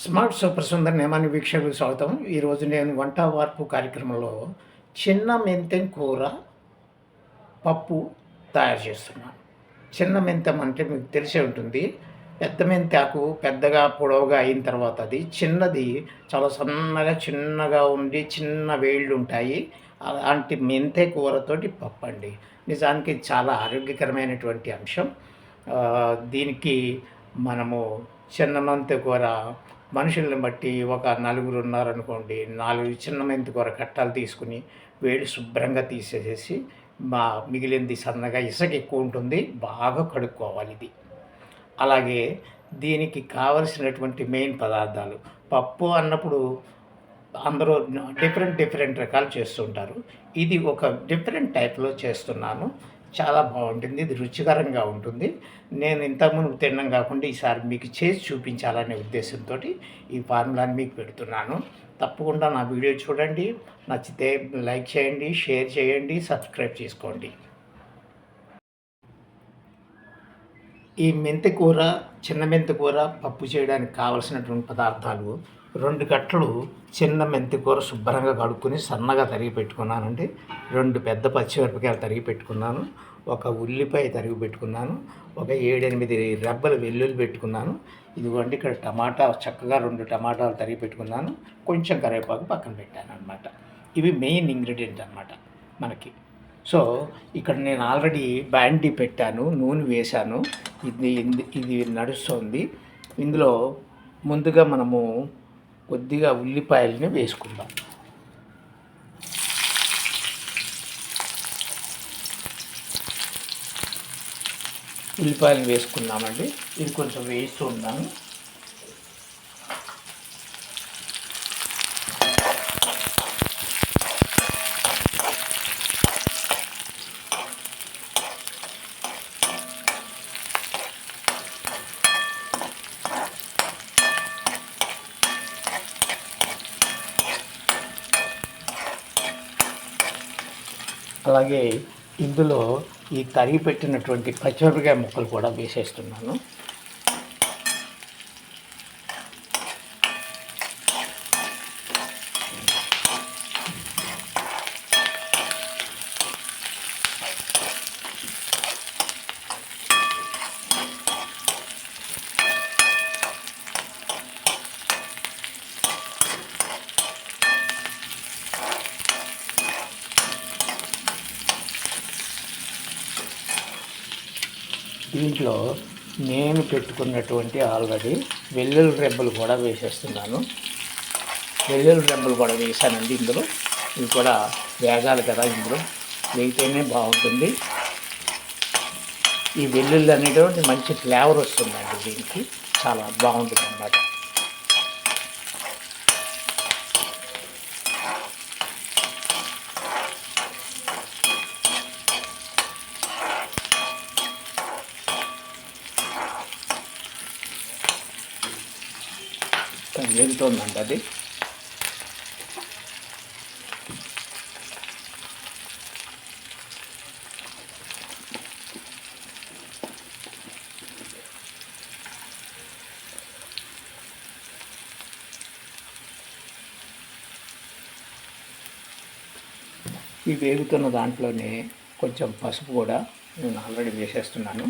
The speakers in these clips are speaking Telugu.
స్మార్ట్ సూపర్ సుందర్ నియమాన్ని వీక్షకులకు స్వాగతం. ఈరోజు నేను వంట వార్పు కార్యక్రమంలో చిన్న మెంతెం కూర పప్పు తయారు చేస్తున్నాను. చిన్న మెంతం అంటే మీకు తెలిసే ఉంటుంది. పెద్ద మెంతాకు పెద్దగా పొడవుగా అయిన తర్వాత అది చిన్నది చాలా సన్నగా చిన్నగా ఉండి చిన్న వేళ్ళు ఉంటాయి. అలాంటి మెంతే కూరతోటి పప్పు అండి. నిజానికి చాలా ఆరోగ్యకరమైనటువంటి అంశం. దీనికి మనము చిన్న మెంతి కూర మనుషుల్ని బట్టి ఒక నలుగురు ఉన్నారనుకోండి నాలుగు చిన్న మెంతి కూర కట్టాలు తీసుకుని వేడి శుభ్రంగా తీసేసేసి మా మిగిలింది సన్నగా ఇసుక ఎక్కువ ఉంటుంది బాగా కడుక్కోవాలి ఇది. అలాగే దీనికి కావలసినటువంటి మెయిన్ పదార్థాలు పప్పు అన్నప్పుడు అందరూ డిఫరెంట్ డిఫరెంట్ రకాలు చేస్తుంటారు. ఇది ఒక డిఫరెంట్ టైప్లో చేస్తున్నాను. చాలా బాగుంటుంది ఇది రుచికరంగా ఉంటుంది. నేను ఇంతకుముందు తినడం కాకుండా ఈసారి మీకు చేసి చూపించాలనే ఉద్దేశంతో ఈ ఫార్ములాని మీకు పెడుతున్నాను. తప్పకుండా నా వీడియో చూడండి నచ్చితే లైక్ చేయండి షేర్ చేయండి సబ్స్క్రైబ్ చేసుకోండి. ఈ మెంతి కూర చిన్న మెంతి కూర పప్పు చేయడానికి కావలసినటువంటి పదార్థాలు రెండు కట్టలు చిన్న మెంతికూర శుభ్రంగా కడుక్కొని సన్నగా తరిగి పెట్టుకున్నానండి. రెండు పెద్ద పచ్చిమిరపకాయలు తరిగి పెట్టుకున్నాను. ఒక ఉల్లిపాయ తరిగి పెట్టుకున్నాను. ఒక ఏడెనిమిది రెబ్బలు వెల్లుల్లి పెట్టుకున్నాను. ఇదిగోండి ఇక్కడ టమాటా చక్కగా రెండు టమాటాలు తరిగి పెట్టుకున్నాను. కొంచెం కరివేపాకు పక్కన పెట్టాను అనమాట ఇవి మెయిన్ ఇంగ్రీడియంట్ అనమాట మనకి. సో ఇక్కడ నేను ఆల్రెడీ బ్యాండీ పెట్టాను నూనె వేశాను. ఇది ఇది- ఇది నడుస్తుంది. ఇందులో ముందుగా మనము కొద్దిగా ఉల్లిపాయలని వేసుకుందాం. ఉల్లిపాయలు వేసుకున్నామండి ఇది కొంచెం వేస్తూ ఉన్నాను అలాగే ఇందులో ఈ తరిగి పెట్టినటువంటి పచ్చిమిరపకాయ ముక్కలు కూడా వేసేస్తున్నాను. దీంట్లో నేను పెట్టుకున్నటువంటి ఆల్రెడీ వెల్లుల్లి రెబ్బలు కూడా వేసేస్తున్నాను. వెల్లుల్లి రెబ్బలు కూడా వేసానండి ఇందులో. ఇవి కూడా వేగాలి కదా ఇందులో. వేగితేనే బాగుంటుంది. ఈ వెల్లుల్లి అనేటువంటి మంచి ఫ్లేవర్ వస్తుందండి దీనికి. చాలా బాగుంటుంది అన్నమాట వెళ్తుందంట అది ఈ వేగుతున్న దాంట్లోనే కొంచెం పసుపు కూడా నేను ఆల్రెడీ వేసేస్తున్నాను.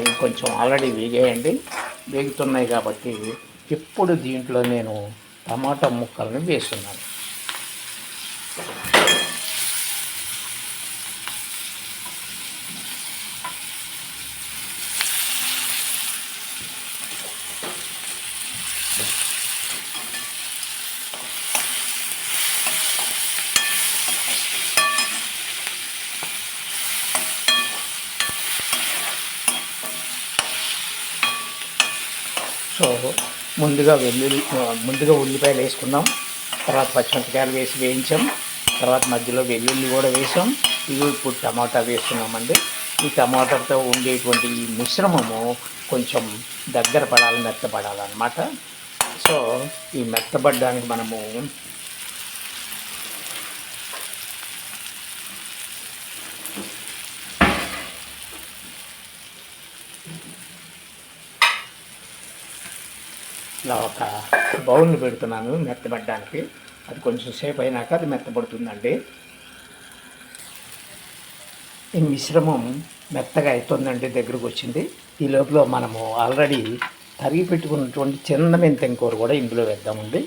ఇవి కొంచెం ఆల్రెడీ వేగేయండి. వేగుతున్నాయి కాబట్టి ఇప్పుడు దీంట్లో నేను టమాటా ముక్కలను వేస్తున్నాను. సో ముందుగా వెల్లుల్లి ముందుగా ఉల్లిపాయలు వేసుకున్నాం తర్వాత పచ్చిమిరపకాయలు వేసి వేయించాం. తర్వాత మధ్యలో వెల్లుల్లి కూడా వేసాం. ఇవి ఇప్పుడు టమాటా వేస్తున్నామండి. ఈ టమాటాతో ఉండేటువంటి ఈ మిశ్రమము కొంచెం దగ్గర పడాలి మెత్తపడాలన్నమాట. సో ఈ మెత్తపడడానికి మనము ఇట్లా ఒక బౌల్ని పెడుతున్నాను మెత్తబడడానికి. అది కొంచెం సేపు అయినాక అది మెత్తబడుతుందండి. ఈ మిశ్రమం మెత్తగా అవుతుందండి దగ్గరకు వచ్చింది. ఈ లోపల మనము ఆల్రెడీ తరిగి పెట్టుకున్నటువంటి చిన్న మెంతెంకూర కూడా ఇందులో వేద్దామండి.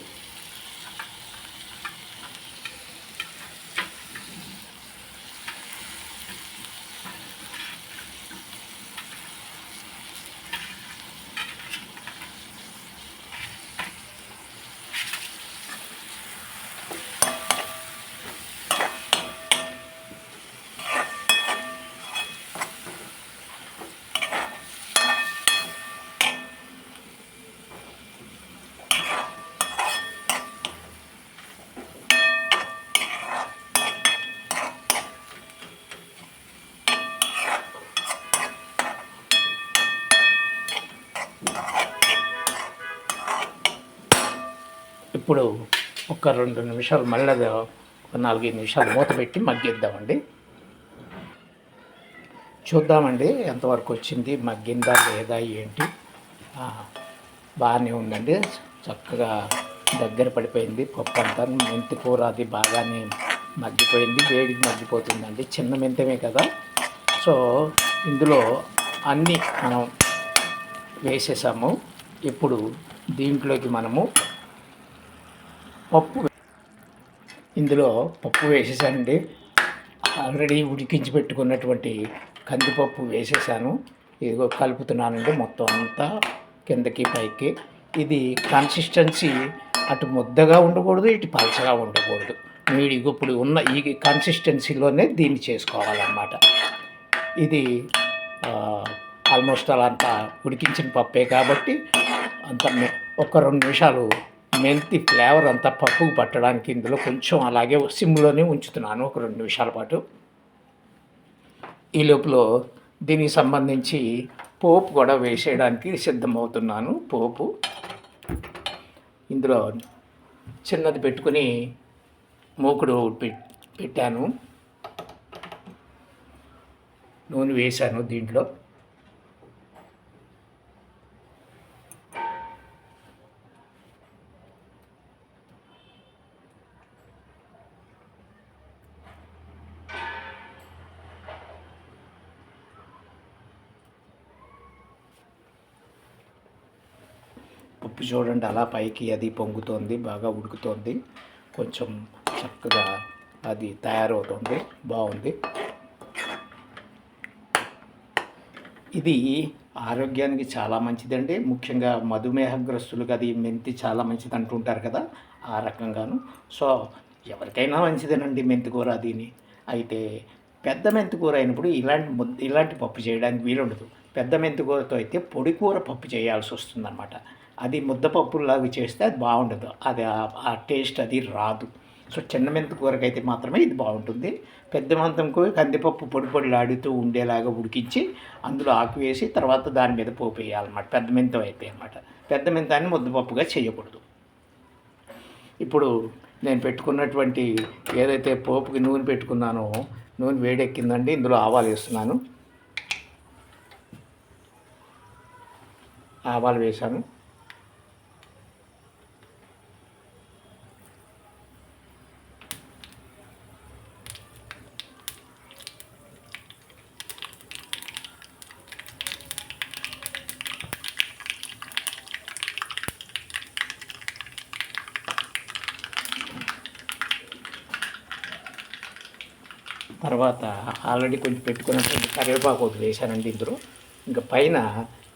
ఇప్పుడు ఒక రెండు నిమిషాలు మళ్ళీ ఒక నాలుగైదు నిమిషాలు మూత పెట్టి మగ్గిద్దామండి. చూద్దామండి ఎంతవరకు వచ్చింది మగ్గిందా లేదా ఏంటి? బాగానే ఉందండి. చక్కగా దగ్గర పడిపోయింది. పప్పు అంతా మెంతి కూర అది బాగానే మగ్గిపోయింది. వేడికి మగ్గిపోతుందండి. చిన్న మెంతమే కదా. సో ఇందులో అన్నీ మనం వేసేసాము. ఇప్పుడు దీంట్లోకి మనము పప్పు ఇందులో పప్పు వేసేసానండి. ఆల్రెడీ ఉడికించి పెట్టుకున్నటువంటి కందిపప్పు వేసేసాను. ఇదిగో కలుపుతున్నానండి మొత్తం అంతా కిందకి పైకి. ఇది కన్సిస్టెన్సీ అటు ముద్దగా ఉండకూడదు ఇటు పలచగా ఉండకూడదు. మీరు ఇప్పుడు ఉన్న ఈ కన్సిస్టెన్సీలోనే దీన్ని చేసుకోవాలన్నమాట. ఇది ఆల్మోస్ట్ అలా అంతా ఉడికించిన పప్పే కాబట్టి అంత ఒక రెండు నిమిషాలు మెంతి ఫ్లేవర్ అంతా పప్పుకు పట్టడానికి ఇందులో కొంచెం అలాగే సిమ్లోనే ఉంచుతున్నాను ఒక రెండు నిమిషాల పాటు. ఈ లోపల దీనికి సంబంధించి పోపు కూడా వేసేయడానికి సిద్ధమవుతున్నాను పోపు. ఇందులో చిన్నది పెట్టుకుని మూకుడు పెట్టాను. నూనె వేశాను దీంట్లో. ఉప్పు చూడండి అలా పైకి అది పొంగుతోంది బాగా ఉడుకుతోంది. కొంచెం చక్కగా అది తయారవుతుంది బాగుంది. ఇది ఆరోగ్యానికి చాలా మంచిదండి. ముఖ్యంగా మధుమేహగ్రస్తులకు అది మెంతి చాలా మంచిది అంటుంటారు కదా ఆ రకంగాను. సో ఎవరికైనా మంచిదేనండి మెంతి కూర అదిని అయితే పెద్ద మెంతి కూర అయినప్పుడు ఇలాంటి ఇలాంటి పప్పు చేయడానికి వీలుండదు. పెద్ద మెంతికూరతో అయితే పొడి కూర పప్పు చేయాల్సి వస్తుందన్నమాట. అది ముద్దపప్పులాగా చేస్తే అది బాగుండదు. అది ఆ- టేస్ట్ అది రాదు. సో చిన్న మెంతి కూరకైతే మాత్రమే ఇది బాగుంటుంది. పెద్ద మంతంకు కందిపప్పు పొడి పొడిలాడుతూ ఉండేలాగా ఉడికించి అందులో ఆకు వేసి తర్వాత దాని మీద పోపు వేయాలన్నమాట. పెద్ద మెంతం అయితే అన్నమాట. పెద్ద మెంతాన్ని ముద్దపప్పుగా చేయకూడదు. ఇప్పుడు నేను పెట్టుకున్నటువంటి ఏదైతే పోపుకి నూనె పెట్టుకున్నానో నూనె వేడెక్కిందండి. ఇందులో ఆవాలు వేస్తున్నాను. ఆవాలు వేశాను. తర్వాత ఆల్రెడీ కొంచెం పెట్టుకున్నటువంటి కరివేపాకు ఒకటి వేశానండి ఇందులో. ఇంకా పైన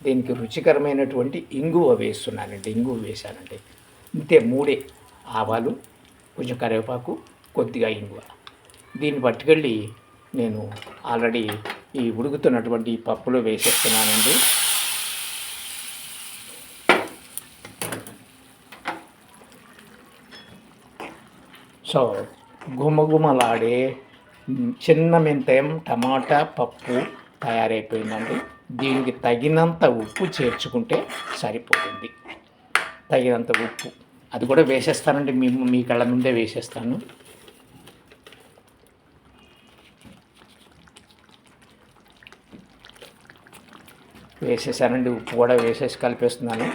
దీనికి రుచికరమైనటువంటి ఇంగువ వేస్తున్నానండి ఇంగువ వేసానండి ఇంతే మూడే ఆవాలు కొంచెం కరివేపాకు కొద్దిగా ఇంగువ. దీన్ని పట్టుకెళ్ళి నేను ఆల్రెడీ ఈ ఉడుకుతున్నటువంటి పప్పులో వేసేస్తున్నానండి. సో గుమగుమలాడే చిన్న మెంతయం టమాటా పప్పు తయారైపోయిందండి. దీనికి తగినంత ఉప్పు చేర్చుకుంటే సరిపోతుంది. తగినంత ఉప్పు. అది కూడా వేసేస్తానండి. మీ మీ కళ్ళ ముందే వేసేస్తాను. వేసేసానండి. ఉప్పు కూడా వేసేసి కలిపేస్తున్నాను.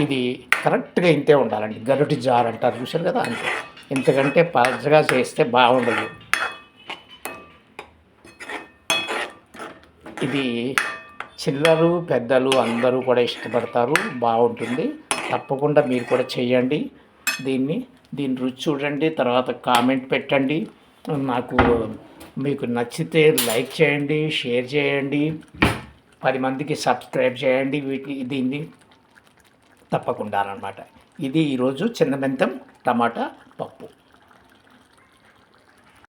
ఇది కరెక్ట్గా ఇంతే ఉండాలండి. గరుటి జార్ అంటారు. చూసారు కదా? అంతే. ఇంతకంటే పలచగా చేస్తే బాగుండదు. ఇది చిల్లరు పెద్దలు అందరూ కూడా ఇష్టపడతారు. బాగుంటుంది. తప్పకుండా మీరు కూడా చేయండి. దీన్ని దీని రుచి చూడండి తర్వాత కామెంట్ పెట్టండి. నాకు మీకు నచ్చితే లైక్ చేయండి షేర్ చేయండి. పది మందికి సబ్స్క్రైబ్ చేయండి వీటి దీన్ని. తప్పకుండా అనమాట ఇది ఈరోజు చిన్న మెంతం టమాటా పప్పు.